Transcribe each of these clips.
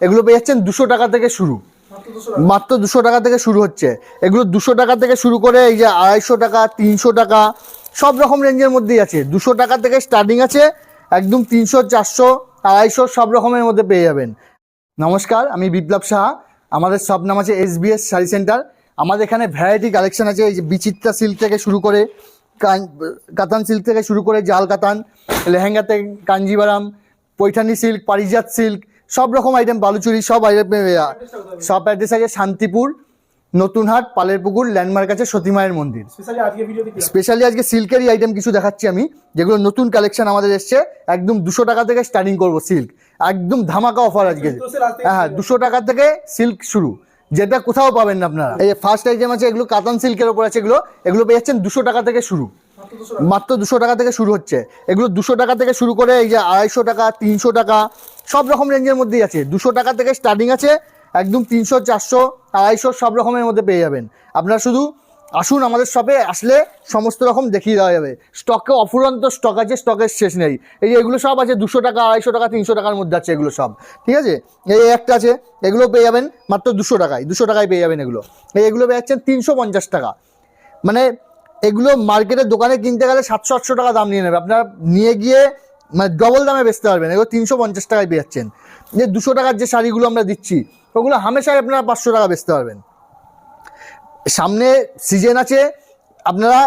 এগুলো পেয়ে যাচ্ছেন দুশো টাকা থেকে শুরু। মাত্র দুশো টাকা। থেকে শুরু হচ্ছে। এগুলো দুশো টাকা থেকে শুরু করে এই যে আড়াইশো টাকা তিনশো টাকা সব রকম রেঞ্জের মধ্যেই আছে। দুশো টাকা থেকে স্টার্টিং আছে একদম তিনশো চারশো আড়াইশো সব রকমের মধ্যে পেয়ে যাবেন। নমস্কার আমি বিপ্লব সাহা। আমাদের সব নাম আছে এস বিএস শাড়ি সেন্টার। আমাদের এখানে ভ্যারাইটি কালেকশন আছে এই যে বিচিত্রা সিল্ক থেকে শুরু করে কাতান সিল্ক থেকে শুরু করে জাল কাতান লেহেঙ্গা থেকে কাঞ্জিবারাম পৈঠানি সিল্ক পারিজাত সিল্ক সব রকম আইটেম বালুচুরি সব আইটেম সব অ্যাড্রেস আছে শান্তিপুর নতুনহাট পালের পুকুর ল্যান্ডমার্ক আছে সতীমায়ের মন্দির। স্পেশালি আজকে সিল্কেরই আইটেম কিছু দেখাচ্ছি আমি যেগুলো নতুন কালেকশন আমাদের এসছে। একদম দুশো টাকা থেকে স্টার্টিং করব সিল্ক একদম ধামাকা অফার আজকে। থেকে হ্যাঁ দুশো টাকা থেকে সিল্ক শুরু। যেটা কোথাও পাবেন না আপনারা। এই ফার্স্ট আইটেম আছে এগুলো কাতান সিল্কের ওপর আছে এগুলো এগুলো পেয়ে যাচ্ছেন দুশো টাকা থেকে শুরু। মাত্র দুশো টাকা। থেকে শুরু হচ্ছে। এগুলো দুশো টাকা থেকে শুরু করে এই যে আড়াইশো টাকা, তিনশো টাকা, সব রকম রেঞ্জের মধ্যেই আছে। দুশো টাকা থেকে স্টার্টিং আছে, একদম তিনশো, চারশো, আড়াইশো, সব রকমের মধ্যে পেয়ে যাবেন। আপনারা শুধু আসুন আমাদের শপে আসলে সমস্ত রকম দেখিয়ে দেওয়া যাবে। স্টকে অফুরন্ত স্টক আছে স্টকের শেষ নেই। এই এগুলো সব আছে, দুশো টাকা, আড়াইশো টাকা, তিনশো টাকার মধ্যে আছে এগুলো সব। ঠিক আছে? এই একটা আছে, এগুলো পেয়ে যাবেন মাত্র দুশো টাকায়। দুশো টাকায় পেয়ে যাবেন এগুলো। এই এগুলো পেয়ে যাচ্ছেন তিনশো পঞ্চাশ টাকা। মানে এগুলো মার্কেটের দোকানে কিনতে গেলে সাতশো, আটশো টাকা দাম নিয়ে নেবে। আপনারা নিয়ে গিয়ে মানে ডবল দামে বেচতে পারবেন। এগুলো তিনশো পঞ্চাশ টাকায় পেয়ে যাচ্ছেন যে দুশো টাকার যে শাড়িগুলো আমরা দিচ্ছি, ওগুলো হামেশাই আপনারা পাঁচশো টাকা বেচতে পারবেন। সামনে সিজন আছে, আপনারা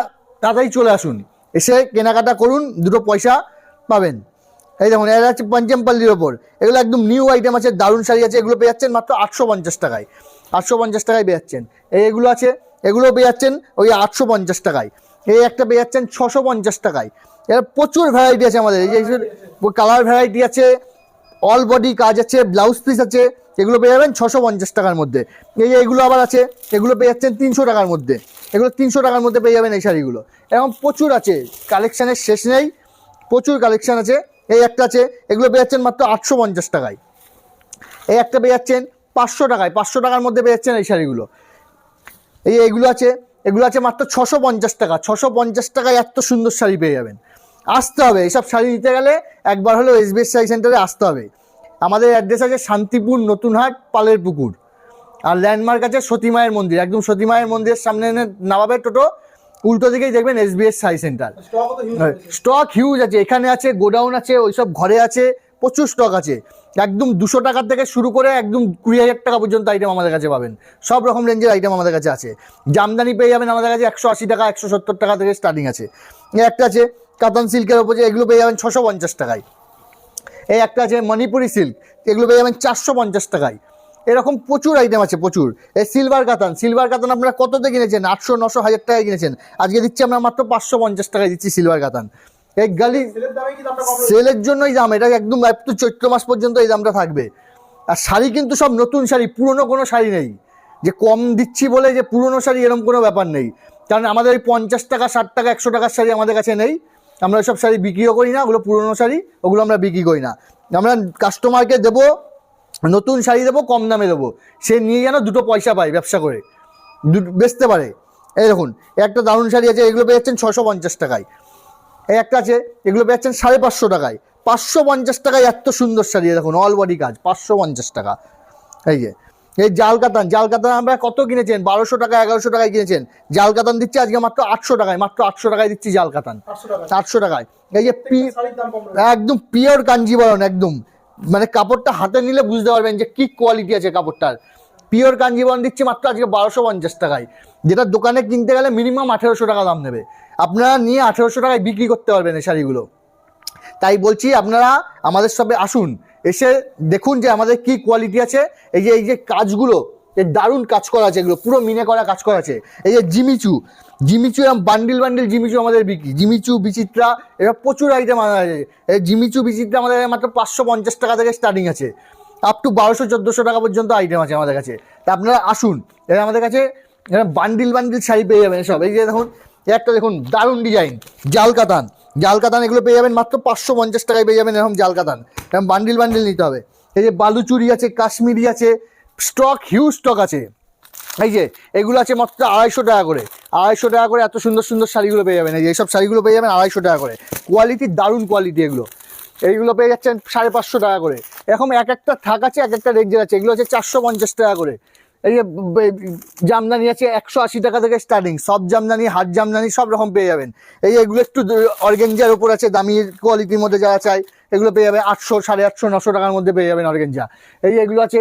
তাড়াতাড়ি চলে আসুন। এসে কেনাকাটা করুন, দুটো পয়সা পাবেন। এই দেখুন এটা হচ্ছে পঞ্চমপল্লির ওপর। এগুলো একদম নিউ আইটেম আছে, দারুণ শাড়ি আছে, এগুলো পেয়ে যাচ্ছেন মাত্র আটশো পঞ্চাশ টাকায়। আটশো পঞ্চাশ টাকায় পেয়ে যাচ্ছেন। এই এগুলো আছে এগুলো পেয়ে ওই আটশো পঞ্চাশ টাকায়। এই একটা পেয়ে যাচ্ছেন ছশো পঞ্চাশ টাকায়। এর প্রচুর ভ্যারাইটি আছে আমাদের। এই যে কালার ভ্যারাইটি আছে অল বডি কাজ আছে ব্লাউজ পিস আছে, এগুলো পেয়ে যাবেন ছশো পঞ্চাশ টাকার মধ্যে। এই যে এগুলো আবার আছে, এগুলো পেয়ে যাচ্ছেন তিনশো টাকার মধ্যে। এগুলো তিনশো টাকার মধ্যে পেয়ে যাবেন এই শাড়িগুলো। এরকম প্রচুর আছে কালেকশানের শেষ নেই। প্রচুর কালেকশান আছে। এই একটা আছে, এগুলো পেয়ে যাচ্ছেন মাত্র আটশো পঞ্চাশ টাকায়। এই একটা পেয়ে যাচ্ছেন পাঁচশো টাকায়। পাঁচশো টাকার মধ্যে পেয়ে যাচ্ছেন এই শাড়িগুলো। এই এগুলো আছে এগুলো আছে মাত্র ছশো পঞ্চাশ টাকা। ছশো পঞ্চাশ টাকায় এত সুন্দর শাড়ি পেয়ে যাবেন। আসতে হবে এইসব শাড়ি নিতে গেলে একবার হলেও এসবিএস শাড়ি সেন্টারে আসতে হবে। আমাদের অ্যাড্রেস আছে শান্তিপুর নতুনহাট পালের পুকুর আর ল্যান্ডমার্ক আছে সতীমায়ের মন্দির। একদম সতীমায়ের মন্দিরের সামনে এনে নামাবে টোটো। উল্টো দিকেই দেখবেন SBS sari centre stock huge আছে। এখানে আছে গোডাউন আছে ওইসব ঘরে আছে প্রচুর স্টক আছে। একদম দুশো টাকা থেকে শুরু করে একদম কুড়ি হাজার টাকা পর্যন্ত আইটেম আমাদের কাছে পাবেন। সব রকম রেঞ্জের আইটেম আমাদের কাছে আছে। জামদানি পেয়ে যাবেন আমাদের কাছে একশো আশি টাকা, একশো সত্তর টাকা থেকে স্টার্টিং আছে। একটা আছে কাতান সিল্কের ওপর যে এগুলো পেয়ে যাবেন ছশো পঞ্চাশ টাকায়। এই একটা আছে মণিপুরি সিল্ক এগুলো পেয়ে যাবেন চারশো পঞ্চাশ টাকায়। এরকম প্রচুর আইটেম আছে, প্রচুর। এই সিলভার কাতান সিলভার কাতান আপনারা কততে কিনেছেন? আটশো, নশো, হাজার টাকায় কিনেছেন। আজকে দিচ্ছি আমরা মাত্র পাঁচশো পঞ্চাশ টাকায় দিচ্ছি সিলভার কাতান। এই গালি সেলের জন্যই দাম এটা একদম একটু চৈত্র মাস পর্যন্ত এই দামটা থাকবে। আর শাড়ি কিন্তু সব নতুন শাড়ি পুরনো কোনো শাড়ি নেই। যে কম দিচ্ছি বলে যে পুরনো শাড়ি এরকম কোনো ব্যাপার নেই। কারণ আমাদের এই পঞ্চাশ টাকা ষাট টাকা একশো টাকার শাড়ি আমাদের কাছে নেই। আমরা সব শাড়ি বিক্রিও করি না ওগুলো পুরনো শাড়ি ওগুলো আমরা বিক্রি করি না। আমরা কাস্টমারকে দেবো নতুন শাড়ি দেবো কম দামে দেবো। সে নিয়ে যেন দুটো পয়সা পায় ব্যবসা করে। বেচতে পারে। এই দেখুন একটা দারুণ শাড়ি আছে এগুলো পেয়ে যাচ্ছেন ছশো পঞ্চাশ টাকায়। এই একটা আছে এগুলো পেয়েছেন সাড়ে পাঁচশো টাকায়। পাঁচশো পঞ্চাশ টাকায় এত সুন্দর শাড়ি দেখুন অল বডি কাজ পাঁচশো পঞ্চাশ টাকা। এই যে এই জাল কাতান জাল কাতান আমরা কত কিনেছেন? বারোশো টাকা এগারোশো টাকায় কিনেছেন। জাল কাতান দিচ্ছি আজকে মাত্র আটশো টাকায় মাত্র আটশো টাকায় দিচ্ছি জাল কাতান। আটশো টাকায়। এই যে একদম পিওর কাঞ্জিবরণ একদম। মানে কাপড়টা হাতে নিলে বুঝতে পারবেন যে কি কোয়ালিটি আছে কাপড়টার। পিওর কাঞ্জিবরণ দিচ্ছি মাত্র আজকে বারোশো পঞ্চাশ টাকায়। যেটা দোকানে কিনতে গেলে মিনিমাম আঠেরোশো টাকা দাম নেবে। আপনারা নিয়ে আঠেরোশো টাকায় বিক্রি করতে পারবেন এই শাড়িগুলো। তাই বলছি আপনারা আমাদের সবে আসুন, এসে দেখুন যে আমাদের কি কোয়ালিটি আছে। এই যে এই যে কাজগুলো, এই দারুণ কাজ করা আছে এগুলো, পুরো মিনে করা কাজ করা আছে। এই যে জিমিচু জিমিচু এরকম বান্ডিল বান্ডিল জিমিচু আমাদের বিক্রি। জিমিচু, বিচিত্রা, এরা প্রচুর আইটেম আছে এই জিমিচু, বিচিত্রা আমাদের মাত্র পাঁচশো পঞ্চাশ টাকা থেকে স্টার্টিং আছে। আপ টু বারোশো, চোদ্দোশো টাকা পর্যন্ত আইটেম আছে আমাদের কাছে। তা আপনারা আসুন, এরা আমাদের কাছে বান্ডিল বান্ডিল শাড়ি পেয়ে যাবেন সব। এই যে দেখুন, একটা দেখুন দারুণ ডিজাইন জাল কাতান। জাল কাতান এগুলো পেয়ে যাবেন মাত্র পাঁচশো পঞ্চাশ টাকায় পেয়ে যাবেন এরকম জাল কাতান। এরকম বান্ডিল বান্ডিল নিতে হবে। এই যে বালুচুরি আছে, কাশ্মীরি আছে স্টক হিউজ স্টক আছে। এই যে, এগুলো আছে মাত্র আড়াইশো টাকা করে। আড়াইশো টাকা করে এত সুন্দর সুন্দর শাড়িগুলো পেয়ে যাবেন। এই যে, এইসব শাড়িগুলো পেয়ে যাবেন আড়াইশো টাকা করে। কোয়ালিটি দারুণ কোয়ালিটি এগুলো। এইগুলো পেয়ে যাচ্ছেন সাড়ে পাঁচশো টাকা করে। এরকম এক একটা থাক আছে, এক একটা রেঞ্জের আছে। এগুলো হচ্ছে চারশো পঞ্চাশ টাকা করে। এই যে জামদানি আছে একশো আশি টাকা থেকে স্টার্টিং সব জামদানি, হাত জামদানি সব রকম পেয়ে যাবেন। এই এগুলো একটু অর্গেঞ্জার উপর আছে, দামি কোয়ালিটির মধ্যে যারা চাই এগুলো পেয়ে যাবে আটশো, সাড়ে আটশো, নশো টাকার মধ্যে পেয়ে যাবেন অর্গেঞ্জা। এই এগুলো আছে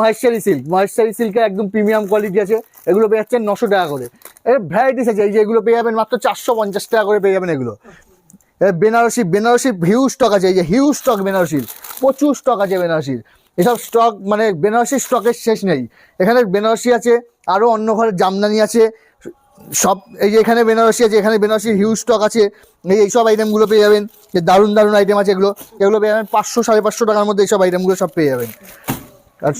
মহেশ্বরী সিল্ক মহেশ্বরী সিল্কের একদম প্রিমিয়াম কোয়ালিটি আছে। এগুলো পেয়ে যাচ্ছেন নশো টাকা করে। এর ভ্যারাইটিস আছে। এই যে এগুলো পেয়ে যাবেন মাত্র চারশো পঞ্চাশ টাকা করে পেয়ে যাবেন এগুলো। বেনারসি বেনারসি হিউজ স্টক আছে, এই যে হিউজ স্টক বেনারসির, প্রচুর স্টক আছে বেনারসির। এসব স্টক মানে বেনারসি স্টকের শেষ নেই। এখানে বেনারসি আছে আরও অন্য ঘরের জামদানি আছে, সব এই যে এখানে বেনারসি আছে, এখানে বেনারসির হিউজ স্টক আছে, এই এইসব আইটেমগুলো পেয়ে যাবেন। যে দারুণ দারুণ আইটেম আছে এগুলো এগুলো পেয়ে যাবেন পাঁচশো, সাড়ে পাঁচশো টাকার মধ্যে এইসব আইটেমগুলো সব পেয়ে যাবেন। আর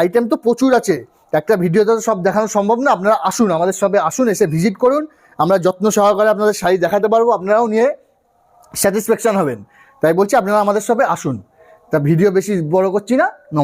আইটেম তো প্রচুর আছে। একটা ভিডিওতে তো সব দেখানো সম্ভব না, আপনারা আসুন, আমাদের সবে আসুন, এসে ভিজিট করুন। আমরা যত্ন সহকারে আপনাদের শাড়ি দেখাতে পারব, আপনারাও নিয়ে স্যাটিসফ্যাকশন হবেন। তাই বলছি আপনারা আমাদের সবে আসুন। তা ভিডিও বেশি বড় করছি না, নমস্কার।